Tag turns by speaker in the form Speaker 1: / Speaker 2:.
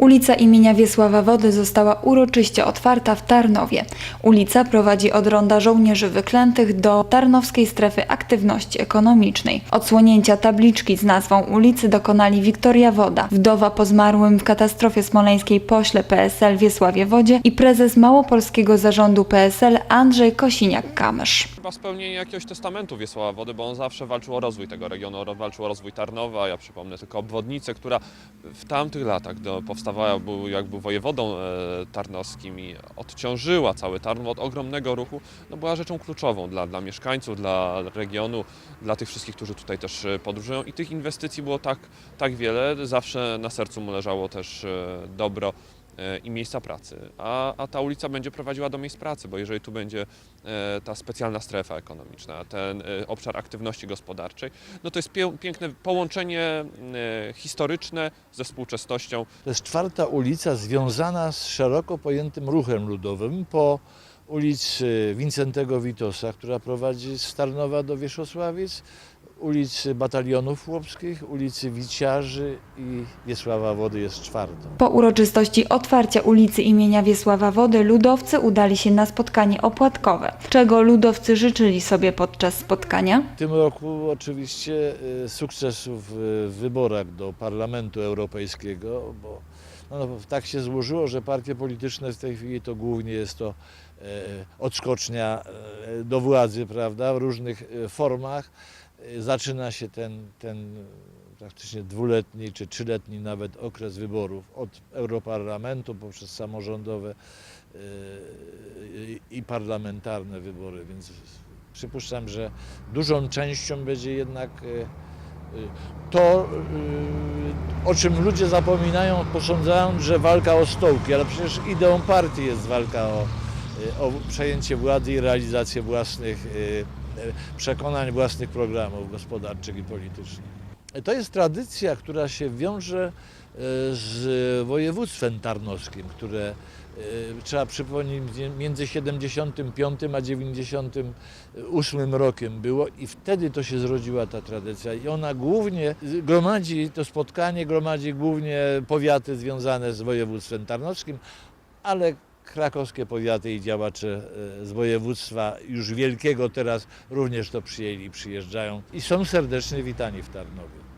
Speaker 1: Ulica imienia Wiesława Wody została uroczyście otwarta w Tarnowie. Ulica prowadzi od Ronda Żołnierzy Wyklętych do Tarnowskiej Strefy Aktywności Ekonomicznej. Odsłonięcia tabliczki z nazwą ulicy dokonali Wiktoria Woda, wdowa po zmarłym w katastrofie smoleńskiej pośle PSL Wiesławie Wodzie i prezes Małopolskiego Zarządu PSL Andrzej Kosiniak-Kamysz.
Speaker 2: Chyba spełnienie jakiegoś testamentu Wiesława Wody, bo on zawsze walczył o rozwój tego regionu, walczył o rozwój Tarnowa. Ja przypomnę tylko obwodnicę, która w tamtych latach do, powstawała, był, jak był wojewodą e, tarnowskim i odciążyła cały Tarnów od ogromnego ruchu, no była rzeczą kluczową dla, dla mieszkańców, dla regionu, dla tych wszystkich, którzy tutaj też e, podróżują. I tych inwestycji było tak, tak wiele, zawsze na sercu mu leżało też e, dobro i miejsca pracy. A, a ta ulica będzie prowadziła do miejsc pracy, bo jeżeli tu będzie e, ta specjalna strefa ekonomiczna, ten e, obszar aktywności gospodarczej, no to jest piękne połączenie e, historyczne ze współczesnością.
Speaker 3: To jest czwarta ulica związana z szeroko pojętym ruchem ludowym po ulicy Wincentego Witosa, która prowadzi z Tarnowa do Wierzchosławic, ulicy Batalionów Chłopskich, ulicy Wiciarzy i Wiesława Wody jest czwartą.
Speaker 1: Po uroczystości otwarcia ulicy imienia Wiesława Wody ludowcy udali się na spotkanie opłatkowe. Czego ludowcy życzyli sobie podczas spotkania?
Speaker 3: W tym roku oczywiście y, sukcesów w wyborach do Parlamentu Europejskiego, bo no, no, tak się złożyło, że partie polityczne w tej chwili to głównie jest to e, odskocznia e, do władzy, prawda, w różnych e, formach. E, Zaczyna się ten, ten praktycznie dwuletni czy trzyletni nawet okres wyborów od Europarlamentu poprzez samorządowe e, i- parlamentarne wybory, więc przypuszczam, że dużą częścią będzie jednak e, to, o czym ludzie zapominają, posądzając, że walka o stołki, ale przecież ideą partii jest walka o, o przejęcie władzy i realizację własnych przekonań, własnych programów gospodarczych i politycznych. To jest tradycja, która się wiąże e, z województwem tarnowskim, które e, trzeba przypomnieć między 75 a 98 rokiem było i wtedy to się zrodziła ta tradycja i ona głównie gromadzi, to spotkanie gromadzi głównie powiaty związane z województwem tarnowskim, ale krakowskie powiaty i działacze e, z województwa już wielkiego teraz również to przyjęli, przyjeżdżają i są serdecznie witani w Tarnowie.